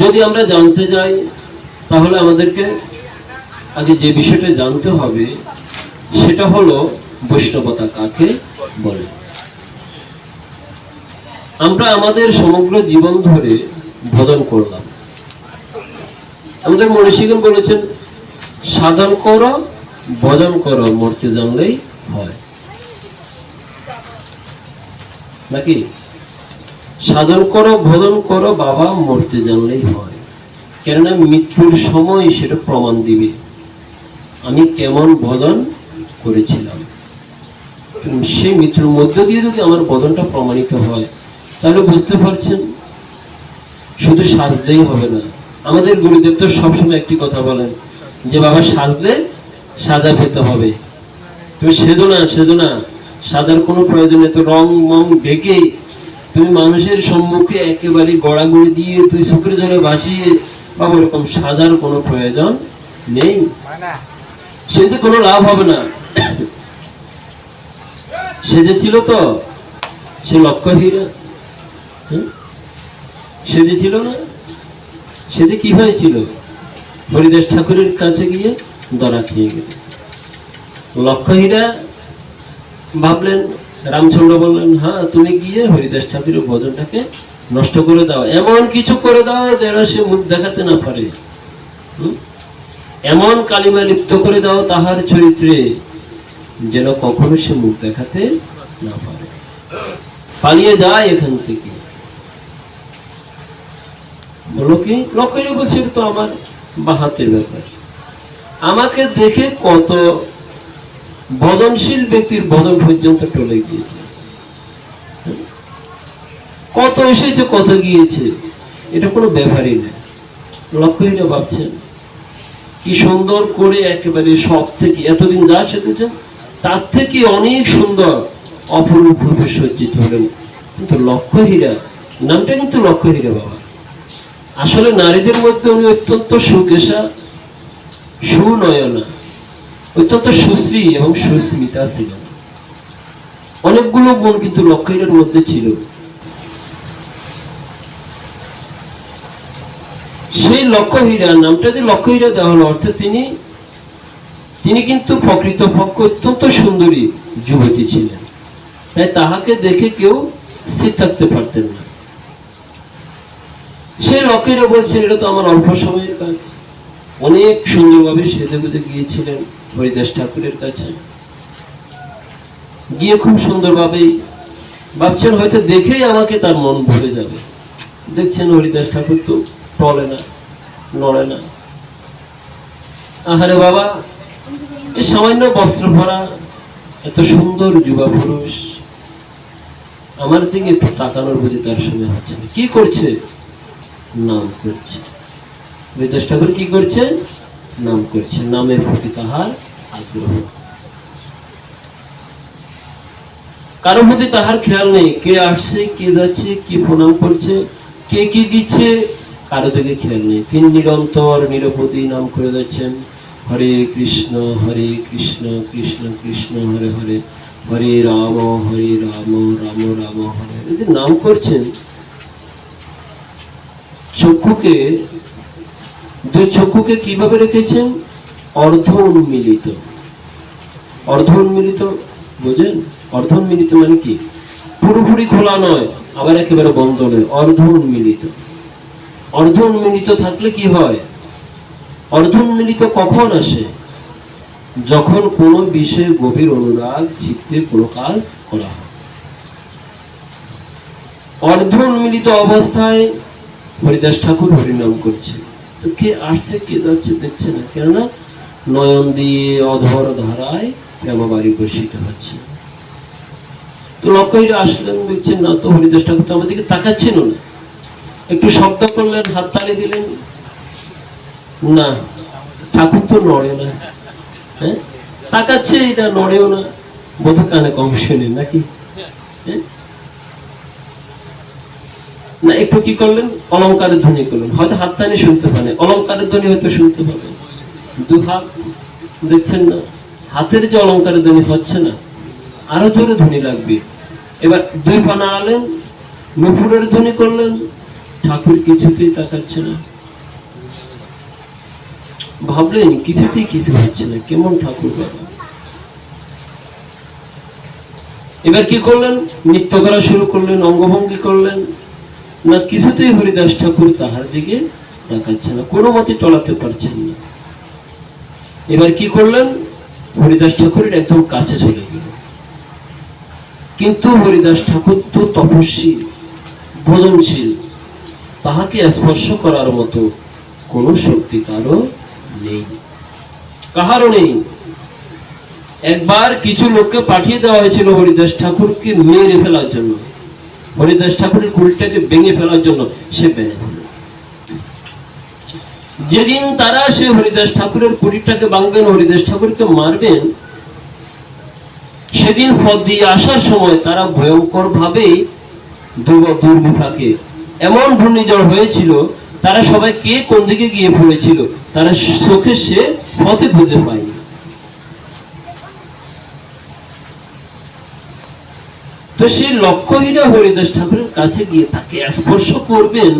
যদি আমরা জানতে যাই, তাহলে আমাদেরকে আগে যে বিষয়টা জানতে হবে, সেটা হলো বৈষ্ণবতা কাকে বলে। আমরা আমাদের সমগ্র জীবন ধরে ভজন করলাম। আমাদের মনীষীগণ বলেছেন, সাধন করো, ভজন করো, মরতে জানলেই হয়। নাকি? সাধন করো ভোজন করো, বাবা মরতে জানলেই হয়। কেননা মৃত্যুর সময় সেটা প্রমাণ দিবে। আমি কেমন ভজন করেছিলাম। সেই মৃত্যুর মধ্য দিয়ে যদি আমার বদনটা প্রমাণিত হয়, তাহলে বুঝতে পারছেন, শুধু সাজলেই হবে না। আমাদের গুরুদেব তো সবসময় একটি কথা বলেন, যে বাবা সাজলে সাজা পেতে হবে। তুমি সেদো না সেদো না। সাদার কোনো প্রয়োজন তো রং মং ঢেকে তুমি মানুষের সম্মুখে একেবারে গড়াগড়ি দিয়ে তুই শুক্রের জলে ভাসিয়ে বা ওরকম সাজার কোনো প্রয়োজন নেই? সেতে কোনো লাভ হবে না। সেজেছিল তো। সে লক্ষ্য হীরা হুম? সেজেছিল না? সেজে কি হয়েছিল? হরিদাস ঠাকুরের কাছে গিয়ে দরা খেয়ে গেল। লক্ষ্য হীরা ভাবলেন রামচন্দ্র বললেন হ্যাঁ তুমি গিয়ে হরিদাস ঠাকুরের ভজনটাকে নষ্ট করে দাও। এমন কিছু করে দাও যেন সে মুখ দেখাতে না পারে? এমন কালিমা লিপ্ত করে দাও তাহার চরিত্রে যেন কখনো সে মুখ দেখাতে না পারে। পালিয়ে যায় এখান থেকে। বলো কি লক্ষ্য বলছে তো আমার বাহাতের ব্যাপার। আমাকে দেখে কত বদনশীল ব্যক্তির বদন পর্যন্ত টলে গিয়েছে। কত এসেছে, কত গিয়েছে, এটা কোনো ব্যাপারই না। লক্ষ্যহীরা ভাবছেন, কি সুন্দর করে একেবারে সব থেকে এতদিন যা শিখেছেন তার থেকে অনেক সুন্দর অপরূপ রূপে সজ্জিত হলেন। কিন্তু লক্ষ্য লক্ষ্যহীরা নামটা কিন্তু লক্ষ্য লক্ষ্যহীরা বাবা। আসলে নারীদের মধ্যে উনি অত্যন্ত সুকেশা, সুনয়না। অত্যন্ত সুশ্রী এবং সুস্মিতা ছিলেন অনেকগুলো গুণ কিন্তু লক্ষ্যহীরার মধ্যে ছিল। সেই লক্ষ্যহীরা নামটা যে লক্ষ্যহীরা দেওয়া হলো, অর্থাৎ তিনি তিনি কিন্তু প্রকৃতপক্ষ অত্যন্ত সুন্দরী যুবতী ছিলেন। তাই তাহাকে দেখে কেউ স্থির থাকতে পারতেন না। সে লক্ষ্যীরা বলছেন, এটা তো আমার অল্প সময়ের কাজ। অনেক সুন্দরভাবে সেজে গুজে গিয়েছিলেন। হরিদাস ঠাকুরের কাছে। গিয়ে খুব সুন্দরভাবে ভাবছেন, হয়তো দেখেই আমাকে তার মন ভরে যাবে। দেখছেন হরিদাস ঠাকুর তো টলে না, নড়ে না। আহারে বাবা এই সামান্য বস্ত্র ভরা, এত সুন্দর যুবা পুরুষ। আমার দিকে তাকানোর বুঝে তার সঙ্গে হচ্ছে কি করছে? নাম করছে। বিদেশ ঠাকুর কি করছে নাম করছে, নামের প্রতি তাহার আগ্রহ কারও প্রতি তাহার খেয়াল নেই, কে আসছে, কে যাচ্ছে, কি প্রণাম করছে, কে কি দিচ্ছে, কারও দিকে খেয়াল নেই। তিনি নিরন্তর নিরবধি নাম করে যাচ্ছেন, হরে কৃষ্ণ হরে কৃষ্ণ কৃষ্ণ কৃষ্ণ, হরে হরে হরে রাম হরে রাম রাম রাম, হরে এই নাম করছেন, চক্ষুকে দুই চক্ষুকে কীভাবে রেখেছেন? অর্ধ উন্মিলিত অর্ধ উন্মিলিত বুঝেন অর্ধ উন্মিলিত মানে কি? পুরোপুরি খোলা নয়, আবার একেবারে বন্ধ নয় অর্ধ উন্মিলিত অর্ধ উন্মিলিত থাকলে কি হয়? অর্ধ উন্মিলিত কখন আসে? যখন কোনো বিষয়ে গভীর অনুরাগ, চিত্তে কোনো কাজ করা হয়। অর্ধ উন্মিলিত অবস্থায় হরিদাস ঠাকুর হরিনাম করছে কে আসছে, কে যাচ্ছে দেখছে না। কেননা নয়ন দিয়ে অধর ধারায় প্রেমাবাড়ি বর্ষিত হচ্ছে। তো লক্ষ্যহীরা আসলেন দেখছেন না তো হরিদাস ঠাকুর তো আমাদেরকে তাকাচ্ছেন না। একটু শব্দ করলেন হাততালি দিলেন, না, ঠাকুর তো নড়ে না। হ্যাঁ? তাকাচ্ছে, এটা নড়েও না। বোধ কানে কম শুনে, নাকি? হ্যাঁ? না একটু কি করলেন অলংকারের ধ্বনি করলেন। হয়তো হাততালি শুনতে পারে অলংকারের ধ্বনি হয়তো শুনতে পাবে। দু হাত দেখছেন না? হাতের যে অলংকারের ধ্বনি হচ্ছে না, আরও জোরে ধ্বনি লাগবে। এবার দুই পা নাড়ালেন, নুপুরের ধ্বনি করলেন, ঠাকুর কিছুতেই তাকাচ্ছে না। ভাবলেন, কিছুতেই কিছু হচ্ছে না, কেমন ঠাকুর বাবা। এবার কি করলেন? নৃত্য করা শুরু করলেন, অঙ্গভঙ্গি করলেন না, কিছুতেই হরিদাস ঠাকুর তাহার দিকে তাকাচ্ছে না, কোনো মতে টলাতে পারছেন না। এবার কি করলেন? হরিদাস ঠাকুরের একদম কাছে চলে গেল কিন্তু হরিদাস ঠাকুর তো তপস্বী, ভোজনশীল, তাহাকে স্পর্শ করার মতো কোনো শক্তি কারও নেই, কাহারও নেই। একবার কিছু লোককে পাঠিয়ে দেওয়া হয়েছিল হরিদাস ঠাকুরকে মেরে ফেলার জন্য। হরিদাস ঠাকুরের কুলটাকে ভেঙে ফেলার জন্য সে যেদিন তারা সে হরিদাস ঠাকুরের কুড়িটাকে ভাঙবেন, হরিদাস ঠাকুরকে মারবেন, সেদিন পথ দিয়ে আসার সময় তারা ভয়ঙ্কর ভাবে দুর্বিপাকে এমন ঘূর্ণিঝড় হয়েছিল, তারা সবাই কে কোন দিকে গিয়ে পড়েছিল, তারা চোখে সে পথে খুঁজে পায়নি। তো সেই লক্ষ্যহীরা হরিদাস ঠাকুরের কাছে গিয়ে তাকে স্পর্শ করবেন।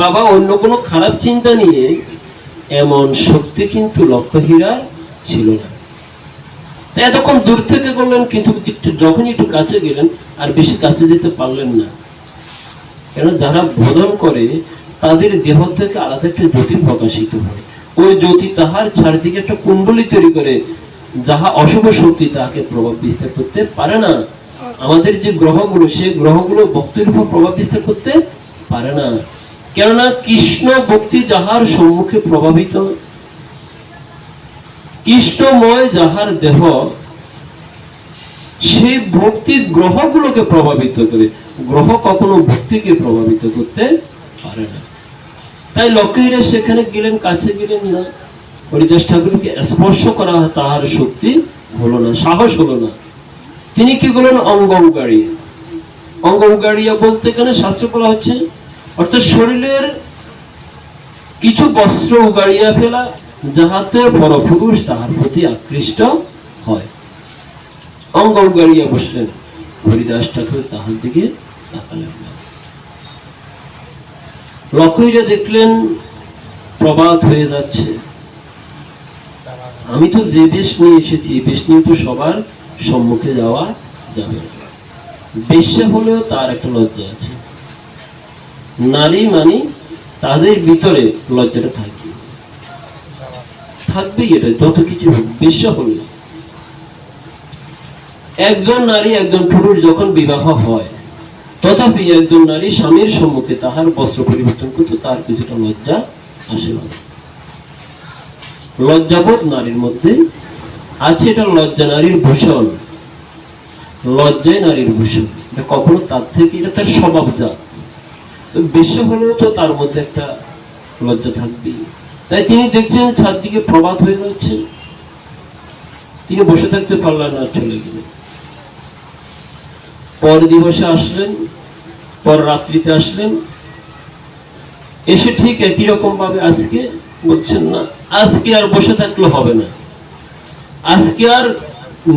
বাবা, অন্য কোনো খারাপ চিন্তা নিয়ে এমন শক্তি কিন্তু লক্ষ্যহীরা ছিল না। এতক্ষণ দূর থেকে করলেন কিন্তু যখনই একটু কাছে গেলেন, আর বেশি কাছে যেতে পারলেন না। কেন যারা বোধন করে, তাদের দেহ থেকে আলাদা একটা জ্যোতি প্রকাশিত হয়। ওই জ্যোতি তাহার চারিদিকে একটা কুণ্ডলী তৈরি করে, যাহা অশুভ শক্তি তাহাকে প্রভাব বিস্তার করতে পারে না। আমাদের যে গ্রহগুলো সে গ্রহগুলো ভক্তির উপর প্রভাব বিস্তার করতে পারে না। কেননা কৃষ্ণ ভক্তি যাহার সম্মুখে প্রভাবিত, কৃষ্ণময় যাহার দেহ, সেই ভক্তি গ্রহগুলোকে প্রভাবিত করে। গ্রহ কখনো ভক্তিকে প্রভাবিত করতে পারে না। তাই লক্ষ্মীরা সেখানে গেলেন, কাছে গেলেন না। হরিদাস ঠাকুরকে স্পর্শ করা তাহার শক্তি হলো না, সাহস হলো না। তিনি কি করলেন অঙ্গম গাড়িয়া অঙ্গম গাড়িয়া বলতে এখানে শাস্ত্র বলা হচ্ছে, অর্থাৎ শরীরের কিছু বস্ত্র উগাড়িয়া ফেলা, যাহাতে পরপুরুষ তাহার প্রতি আকৃষ্ট হয়। অঙ্গ উগাড়িয়া বসলেন হরিদাস ঠাকুর তাহার দিকে তাকালেন না। লক্ষ্মীরা দেখলেন, প্রবাদ হয়ে যাচ্ছে। আমি তো যে বেশ নিয়ে এসেছি বেশ নিয়ে তো সবার সম্মুখে যাওয়া যাবে। না। বেশ্যা হলেও তার একটা লজ্জা আছে। নারী মানে তাদের ভিতরে লজ্জাটা থাকবে। থাকবেই এটা, যত কিছু বেশ্যা হলে একজন নারী, একজন পুরুষ যখন বিবাহ হয়, তথাপি একজন নারী স্বামীর সম্মুখে তাহার বস্ত্র পরিবর্তন করতে তার কিছুটা লজ্জা আসে না। লজ্জাবোধ নারীর মধ্যে আছে এটা লজ্জা নারীর ভূষণ। লজ্জায় নারীর ভূষণ। এটা কখনো তার থেকে এটা তার স্বভাবজাত তো বেশি হলেও তো তার মধ্যে একটা লজ্জা থাকবেই। তাই তিনি দেখছেন চারদিকে প্রবাদ হয়ে যাচ্ছে তিনি বসে থাকতে পারলেন না চলে গেলেন। পর দিবসে আসলেন, পর রাত্রিতে আসলেন। এসে ঠিক একই রকম ভাবে আজকে বলছেন না, আজকে আর বসে থাকলে হবে না। আজকে আর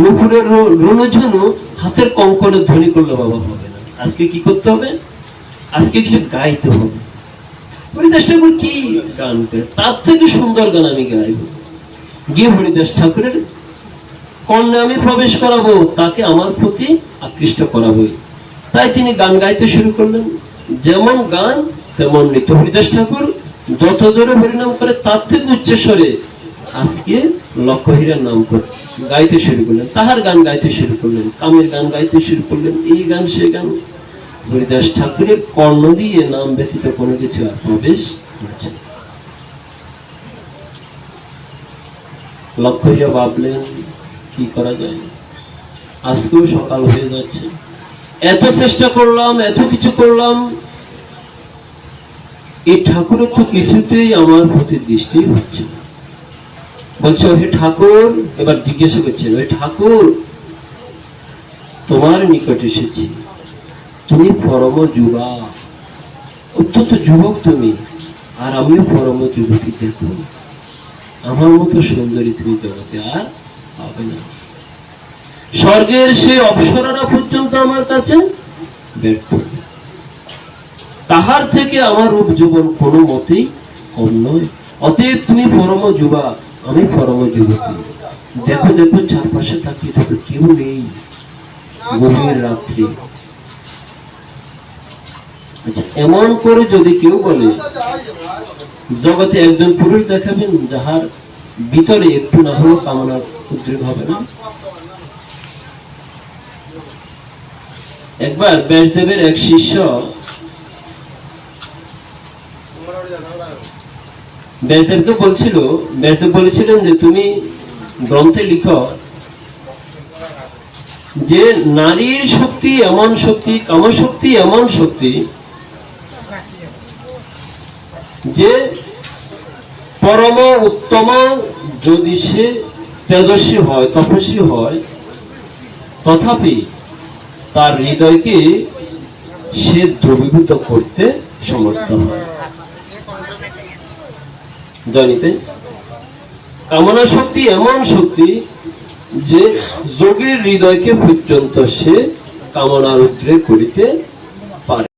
নুপুরের রুনুঝুনু হাতের কঙ্কনের ধ্বনি করলে বাবা হবে না আজকে কি করতে হবে? আজকে কিছু গাইতে হবে। হরিদাস ঠাকুর কি গান করে তার থেকে সুন্দর গান আমি গাইব। গিয়ে হরিদাস ঠাকুরের কর্ণে আমি প্রবেশ করাবো, তাকে আমার প্রতি আকৃষ্ট করাবই। তাই তিনি গান গাইতে শুরু করলেন। যেমন গান, তেমন নৃত্য। হরিদাস ঠাকুর যত জোরে হরিনাম করে, তার থেকে উচ্চস্বরে আজকে লক্ষ্যহীরার নাম করে গাইতে শুরু করলেন, তাহার গান গাইতে শুরু করলেন, কামের গান গাইতে শুরু করলেন, এই গান সে গান। হরিদাস ঠাকুরের কর্ণ দিয়ে নাম ব্যতীত কোনো কিছু আর প্রবেশ করছে না। লক্ষ্যহীরা ভাবলেন, কি করা যায়? আজকেও সকাল হয়ে যাচ্ছে। এত চেষ্টা করলাম, এত কিছু করলাম। এই ঠাকুরের তো কিছুতেই আমার প্রতি দৃষ্টি হচ্ছে না। বলছে, ওহে ঠাকুর, এবার জিজ্ঞাসা করছে ওই ঠাকুর, তোমার নিকট এসেছি। তুমি পরম যুবা অত্যন্ত যুবক তুমি, আর আমিও পরম যুবতী দেখো। আমার মতো সুন্দরী তুমি জগতে আর পাবে না। স্বর্গের সে অপসরারা পর্যন্ত আমার কাছে ব্যর্থ। তাহার থেকে আমার রূপ যৌবন কোনো মতেই কম নয়। অতএব তুমি পরম যুবা আমি পরম যুবতী। দেখো দেখো, চারপাশে তাকিয়ে দেখো কেউ নেই। গভীর রাত্রি। আচ্ছা এমন করে যদি কেউ বলে, জগতে একজন পুরুষ দেখাবেন যাহার ভিতরে একটু না হলেও কামনার উদ্রেক হবে না? একবার ব্যাসদেবের এক শিষ্য ব্যাসদেবকে বলছিল ব্যাসদেব বলেছিলেন যে তুমি গ্রন্থে লিখো, যে নারীর শক্তি এমন শক্তি কামশক্তি এমন শক্তি, যে পরম উত্তম যদি সে তেজস্বী হয়, তপস্বী হয়, তথাপি তার হৃদয়কে সে দ্রবীভূত করতে সমর্থ হয়। জানিতে। কামনা শক্তি এমন শক্তি যে যোগের হৃদয়কে পর্যন্ত সে কামনার উদ্রেক করিতে পারে।